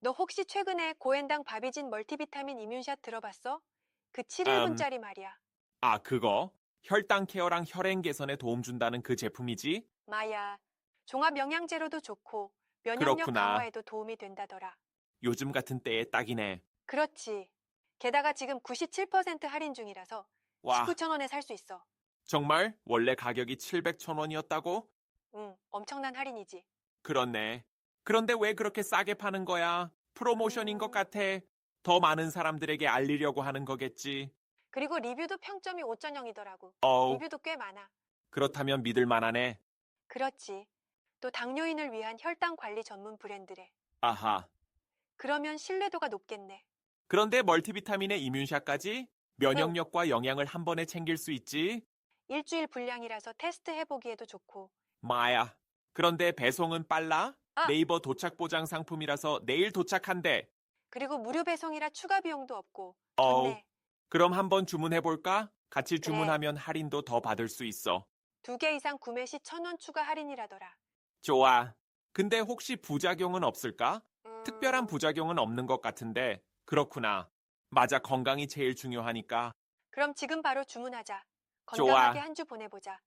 너 혹시 최근에 고엔당 바비진 멀티비타민 이뮨샷 들어봤어? 그 7일분짜리 말이야. 아, 그거? 혈당 케어랑 혈행 개선에 도움 준다는 그 제품이지? 마야. 종합 영양제로도 좋고 면역력 그렇구나. 강화에도 도움이 된다더라. 요즘 같은 때에 딱이네. 그렇지. 게다가 지금 97% 할인 중이라서 와, 19,000원에 살 수 있어. 정말? 원래 가격이 700,000원이었다고? 응, 엄청난 할인이지. 그렇네. 그런데 왜 그렇게 싸게 파는 거야? 프로모션인 것 음. 같아. 더 많은 사람들에게 알리려고 하는 거겠지. 그리고 리뷰도 평점이 5.0이더라고. 어우, 리뷰도 꽤 많아. 그렇다면 믿을 만하네. 그렇지. 또 당뇨인을 위한 혈당 관리 전문 브랜드래. 아하. 그러면 신뢰도가 높겠네. 그런데 멀티비타민의 이뮨샷까지 면역력과 영양을 한 번에 챙길 수 있지? 일주일 분량이라서 테스트 해보기에도 좋고. 마야. 그런데 배송은 빨라? 아! 네이버 도착 보장 상품이라서 내일 도착한대. 그리고 무료 배송이라 추가 비용도 없고. 어우, 좋네. 그럼 한번 주문해 볼까? 같이 그래. 주문하면 할인도 더 받을 수 있어. 두 개 이상 구매 시 1,000원 추가 할인이라더라. 좋아. 근데 혹시 부작용은 없을까? 음, 특별한 부작용은 없는 것 같은데. 그렇구나. 맞아, 건강이 제일 중요하니까. 그럼 지금 바로 주문하자. 건강하게 한 주 보내보자.